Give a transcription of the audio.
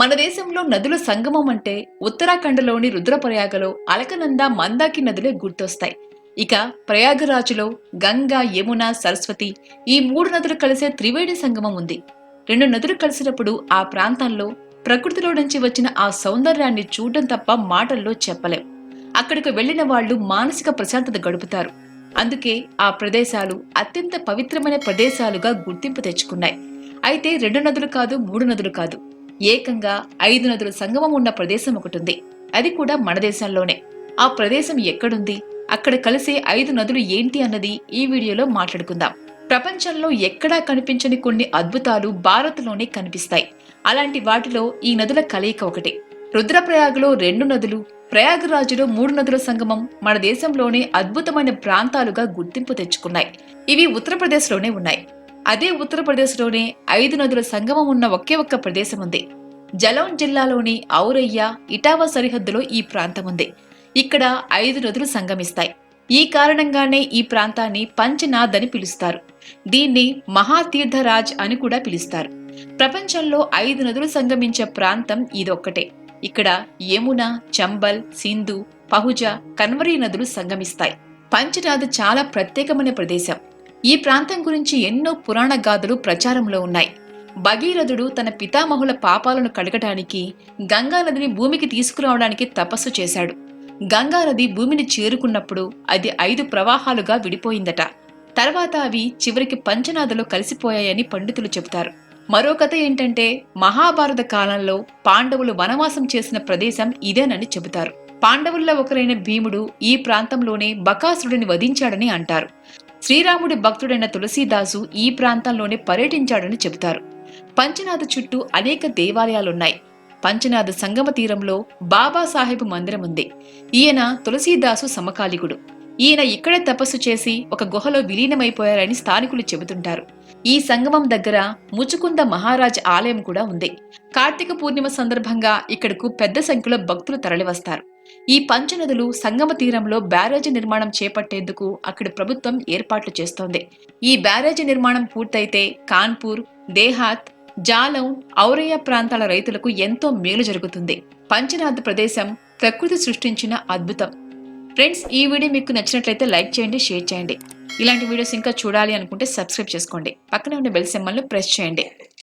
మన దేశంలో నదుల సంగమం అంటే ఉత్తరాఖండ్లోని రుద్రప్రయాగలో అలకనంద మందాకి నదులే గుర్తొస్తాయి. ఇక ప్రయాగరాజులో గంగా యమున సరస్వతి ఈ మూడు నదులు కలిసే త్రివేణి సంగమం ఉంది. రెండు నదులు కలిసినప్పుడు ఆ ప్రాంతంలో ప్రకృతిలో నుంచి వచ్చిన ఆ సౌందర్యాన్ని చూడటం తప్ప మాటల్లో చెప్పలేం. అక్కడికి వెళ్ళిన వాళ్ళు మానసిక ప్రశాంతత గడుపుతారు. అందుకే ఆ ప్రదేశాలు అత్యంత పవిత్రమైన ప్రదేశాలుగా గుర్తింపు తెచ్చుకున్నాయి. అయితే రెండు నదులు కాదు మూడు నదులు కాదు. ఏకంగా ఐదు నదుల సంగమం ఉన్న ప్రదేశం ఒకటి ఉంది అది కూడా మన దేశంలోనే. ఆ ప్రదేశం ఎక్కడుంది? అక్కడ కలిసే ఐదు నదులు ఏంటి అన్నది ఈ వీడియోలో మాట్లాడుకుందాం. ప్రపంచంలో ఎక్కడా కనిపించని కొన్ని అద్భుతాలు భారత్లోనే కనిపిస్తాయి. అలాంటి వాటిలో ఈ నదుల కలయిక ఒకటి. రుద్రప్రయాగలో రెండు నదులు ప్రయాగరాజులో మూడు నదుల సంగమం మన దేశంలోనే అద్భుతమైన ప్రాంతాలుగా గుర్తింపు తెచ్చుకున్నాయి. ఇవి ఉత్తరప్రదేశ్లోనే ఉన్నాయి. అదే ఉత్తరప్రదేశ్లోనే ఐదు నదుల సంగమం ఉన్న ఒకే ఒక్క ప్రదేశం ఉంది జలౌన్ జిల్లాలోని ఔరయ్య ఇటావా సరిహద్దులో ఈ ప్రాంతం ఉంది ఇక్కడ ఐదు నదులు సంగమిస్తాయి. ఈ కారణంగానే ఈ ప్రాంతాన్ని పంచనాథ్ అని పిలుస్తారు. దీన్ని మహాతీర్థరాజ్ అని కూడా పిలుస్తారు. ప్రపంచంలో ఐదు నదులు సంగమించే ప్రాంతం ఇదొక్కటే. ఇక్కడ యమున చంబల్ సింధు పహుజ కన్వరీ నదులు సంగమిస్తాయి. పంచనాథ్ చాలా ప్రత్యేకమైన ప్రదేశం. ఈ ప్రాంతం గురించి ఎన్నో పురాణ గాథలు ప్రచారంలో ఉన్నాయి. భగీరథుడు తన పితామహుల పాపాలను కడగటానికి గంగా నదిని భూమికి తీసుకురావడానికి తపస్సు చేశాడు. గంగా నది భూమిని చేరుకున్నప్పుడు అది ఐదు ప్రవాహాలుగా విడిపోయిందట. తర్వాత అవి చివరికి పంచనాదలో కలిసిపోయాయని పండితులు చెబుతారు. మరో కథ ఏంటంటే మహాభారత కాలంలో పాండవులు వనవాసం చేసిన ప్రదేశం ఇదేనని చెబుతారు. పాండవుల్లో ఒకరైన భీముడు ఈ ప్రాంతంలోనే బకాసురుడిని వధించాడని అంటారు. శ్రీరాముడి భక్తుడైన తులసీదాసు ఈ ప్రాంతంలోనే పర్యటించాడని చెబుతారు. పంచనాథ చుట్టూ అనేక దేవాలయాలున్నాయి. పంచనాథ సంగమ తీరంలో బాబాసాహెబ్ మందిరం ఉంది. ఈయన తులసీదాసు సమకాలికుడు. ఈయన ఇక్కడే తపస్సు చేసి ఒక గుహలో విలీనమైపోయారని స్థానికులు చెబుతుంటారు. ఈ సంగమం దగ్గర ముచుకుంద మహారాజ్ ఆలయం కూడా ఉంది. కార్తీక పూర్ణిమ సందర్భంగా ఇక్కడకు పెద్ద సంఖ్యలో భక్తులు తరలివస్తారు. ఈ పంచనదులు సంగమ తీరంలో బ్యారేజీ నిర్మాణం చేపట్టేందుకు అక్కడి ప్రభుత్వం ఏర్పాట్లు చేస్తోంది. ఈ బ్యారేజీ నిర్మాణం పూర్తయితే కాన్పూర్ దేహాత్ జాలం ఔరయ్య ప్రాంతాల రైతులకు ఎంతో మేలు జరుగుతుంది. పంచనాథ్ ప్రదేశం ప్రకృతి సృష్టించిన అద్భుతం. ఫ్రెండ్స్ ఈ వీడియో మీకు నచ్చినట్లయితే లైక్ చేయండి షేర్ చేయండి. ఇలాంటి వీడియోస్ ఇంకా చూడాలి అనుకుంటే సబ్స్క్రైబ్ చేసుకోండి. పక్కనే ఉన్న బెల్ సింబల్ను ప్రెస్ చేయండి.